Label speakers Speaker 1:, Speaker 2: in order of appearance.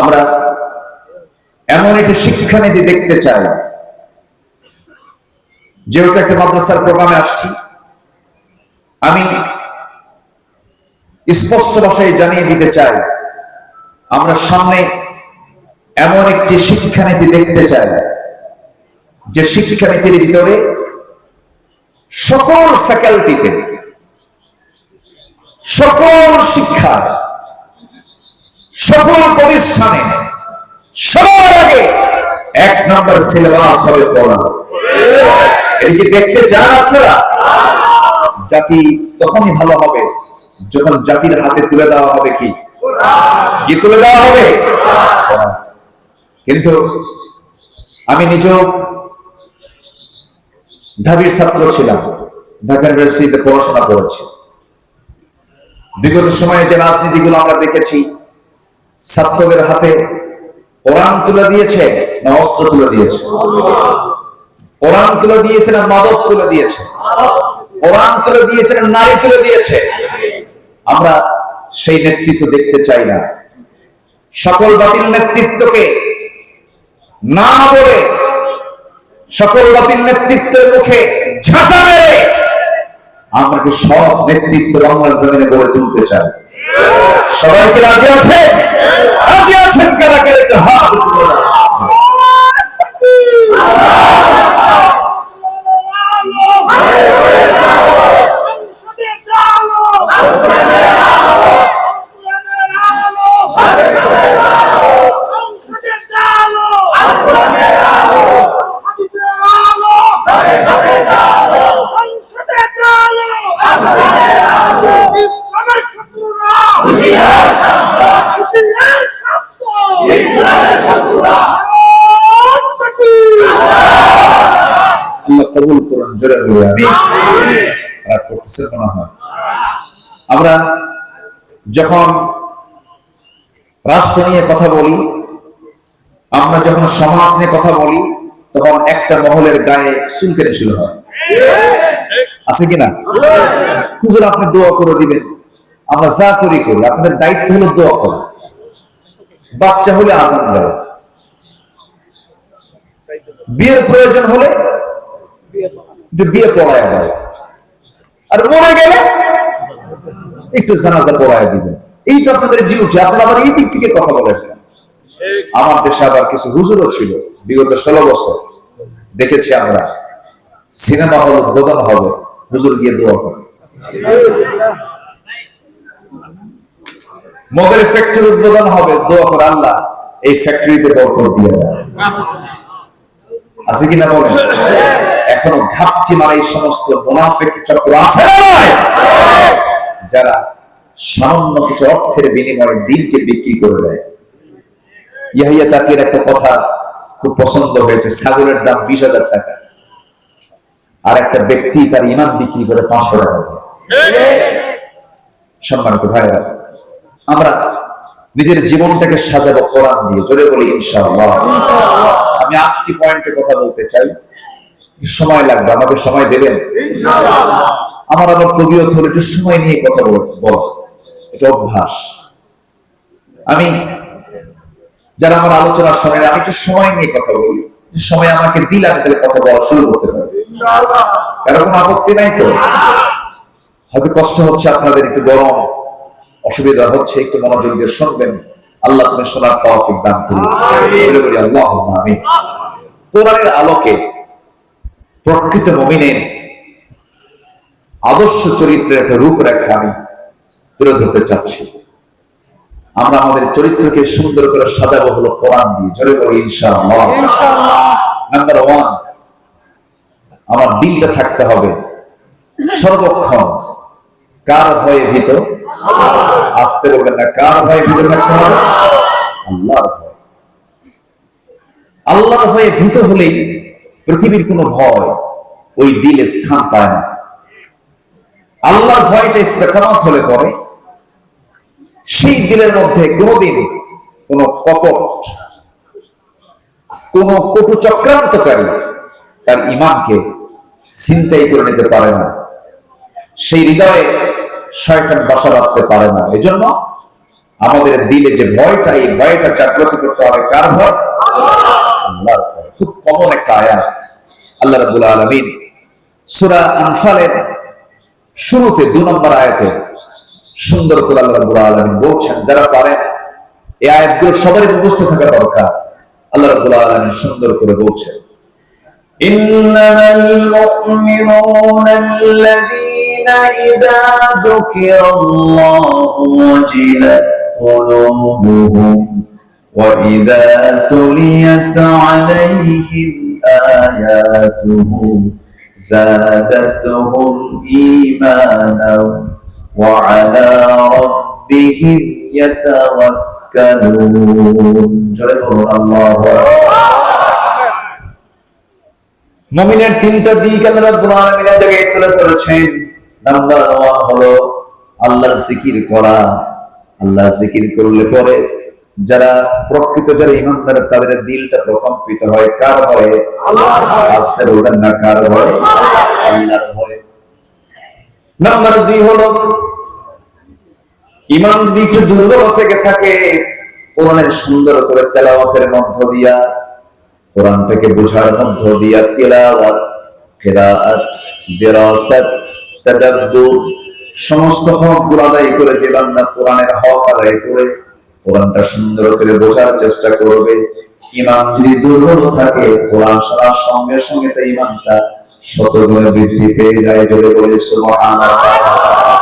Speaker 1: আমরা এমন একটি শিক্ষানীতি দেখতে চাই। যেহেতু একটা মাদ্রাসার প্রোগ্রামে আসছি, আমি স্পষ্ট ভাষায় জানিয়ে দিতে চাই, আমরা সামনে এমন একটি শিক্ষানীতি দেখতে চাই, যে শিক্ষানীতির ভিতরে সকল ফ্যাকাল্টিতে সকল শিক্ষা সকল প্রতিষ্ঠানে সবার আগে এক নম্বর সিলেবাস হবে পড়া দেখতে চান আপনারা? জাতি তখনই ভালো হবে যখন জাতির হাতে তুলে দেওয়া হবে কি? কি তুলে দেওয়া হবে? কিন্তু আমি নিজেও ঢাবির ছাত্র ছিলাম, ঢাকা ইউনিভার্সিটিতে পড়াশোনা করেছি। বিগত সময়ে যে রাজনীতিগুলো আমরা দেখেছি ছাত্রদের হাতে কোরআন তুলে দিয়েছে না অস্ত্র তুলে দিয়েছে? কোরআন তুলে দিয়েছে না মাদক তুলে দিয়েছে? কোরআন তুলে দিয়েছে না নারী তুলে দিয়েছে? আমরা সেই নেতৃত্ব দেখতে চাই না। সকল বাতিল নেতৃত্বকে না বলে সকল বাতিল নেতৃত্বের মুখে ঝাঁটা মেরে আমরা সব নেতৃত্ব বাংলার জমিনে গড়ে তুলতে চাই? সবাইকে রাজি আছে? রাজি আছেন কারা কারা? কবুল করুন জোরে বলে আমি আর করতেছে মনে হয় আমরা যখন রাষ্ট্র নিয়ে কথা বলি আমরা যখন সমাজ নিয়ে কথা বলি তখন একটা মহলের গায়ে চুলকেনে শুরু হয়। আছে কিনা হুজুর আপনি দোয়া করে দিবেন। আমরা যা করি করি আপনাদের দায়িত্ব হলো দোয়া করা। বাচ্চা হলে আজান দেয় বিয়ের প্রয়োজন হলে যে বিয়ে পড়ায় দেয় আর মরে গেলে একটু জানাজা পড়ায় দিবেন এইটা আপনাদের ডিউটি আপনারা আবার এই দিক থেকে কথা বলেন আমার দেশে আবার কিছু হুজুরও ছিল, বিগত ষোলো বছর। দেখেছি আমরা, সিনেমা হল উদ্বোধন হবে, হুজুর গিয়ে দোয়া করে মদের ফ্যাক্টরি উদ্বোধন হবে, দোয়া করে আল্লাহ এই ফ্যাক্টরিতে বরকত দেয়। আছে কিনা বলেন? এখনও ঘাপটি মারা এই সমস্ত মোনাফেক চক্র আছে যারা সামান্য কিছু অর্থের বিনিময়ে দিনকে বিক্রি করে দেয়। ইয়াহিয়া তাকির একটা কথা খুব পছন্দ হয়েছে, ছাগলের দাম বিশ হাজার টাকা। আর একটা ব্যক্তি তার ইমান বিক্রি করে পাঁচশো টাকা। সম্মানিত ভাইরা আমরা নিজের জীবনটাকে সাজাবো কোরআন দিয়ে। জোরে বলি, ইনশাআল্লাহ। আমি আটটি পয়েন্টে কথা বলতে চাই। সময় লাগবে আমাকে সময় দেবেন। আমার আবার তবিয়ত হলে একটু সময় নিয়ে কথা বল এটা অভ্যাস। আমি যারা আমার আলোচনা শোনেন আমি একটু সময় নিয়ে কথা বলি। সময় আমাকে দিলে আমি তাহলে কথা বলা শুরু করতে পারি। কারও কোনো আপত্তি নাই তো? হয়তো কষ্ট হচ্ছে আপনাদের একটু গরম অসুবিধা হচ্ছে একটু মনোযোগ দিয়ে শুনবেন। আল্লাহ তুমি শোনার তৌফিক দান করুন। বলে আল্লাহ আমিন। কোরআনের আলোকে প্রকৃত মুমিনের আদর্শ চরিত্রের একটা রূপরেখা আমি তুলে ধরতে চাচ্ছি। আমরা আমাদের চরিত্রকে সুন্দর করে সাজাবো হলো কোরআন দিয়ে। জোরে বলি ইনশাআল্লাহ। নাম্বার ওয়ান আমার দিলটা থাকতে হবে সর্বক্ষণ। কার ভয়ে ভীত? আসতে বলবেন না কার ভয়ে ভীত থাকতে হবে? আল্লাহর ভয়। আল্লাহর ভয়ে ভীত হলেই পৃথিবীর কোনো ভয় ওই দিলে স্থান পায় না। আল্লাহর ভয়টা ইস্তেকামত হলে পরে সেই দিলের মধ্যে কোনোদিন কোন কপট, কোন কটু চক্রান্তকারী তার ইমানকে চিন্তাই করে নিতে পারে না। সেই হৃদয়ে শয়তান বাসা রাখতে পারে না। এজন্য আমাদের দিলে যে ভয়টা, এই ভয়টা জাগ্রত করতে হবে। কার ভয়? ভয়। খুব কমন একটা আয়াত আল্লাহ রাব্বুল আলামিন সূরা আনফালের শুরুতে দু নম্বর আয়াতে সুন্দর করে আল্লাহ রাব্বুল আলামিন বলছেন যারা পারেন এই আয়াতগুলো সবারই মুখস্থ থাকা দরকার আল্লাহ রাব্বুল আলামিন সুন্দর করে বলছেন
Speaker 2: إنما المؤمنون الذين إذا ذكر الله وجلت قلوبهم وإذا تليت عليهم آياته زادتهم إيمانا وعلى ربهم يتوكلون جل الله أكبر
Speaker 1: মুমিনের তিনটা দিক আল্লাহ রাব্বুল আলামিন এই জায়গায় তুলে ধরেছেন নাম্বার ওয়ান হলো আল্লাহর জিকির করা আল্লাহ জিকির করলে পরে যারা প্রকৃত যারা ইমানদার তাদের দিলটা প্রকম্পিত হয়। কার ভয়ে? আস্তে বলবেন না কার আল্লাহর ভয়ে। নাম্বার দুই হলো ইমান যদি একটু দুর্বল থেকে থাকে কোরআনের সুন্দর করে তেলাওয়াতের মধ্য দিয়া কোরআনটাকে বোঝার মধ্য দিয়া তেলাওয়াত কিরাআত দিরাসাত তাদাব্বুর সমস্ত হকগুলো আদায় করে যে বান্দা কোরআনের হক আদায় করে কোরআনটা সুন্দর করে বোঝার চেষ্টা করবে। ইমান যদি দুর্বল থাকে, কোরআন শোনার সঙ্গে সঙ্গে তো ইমানটা শত গুণে বৃদ্ধি পেয়ে যায় বলে সুবহানাল্লাহ।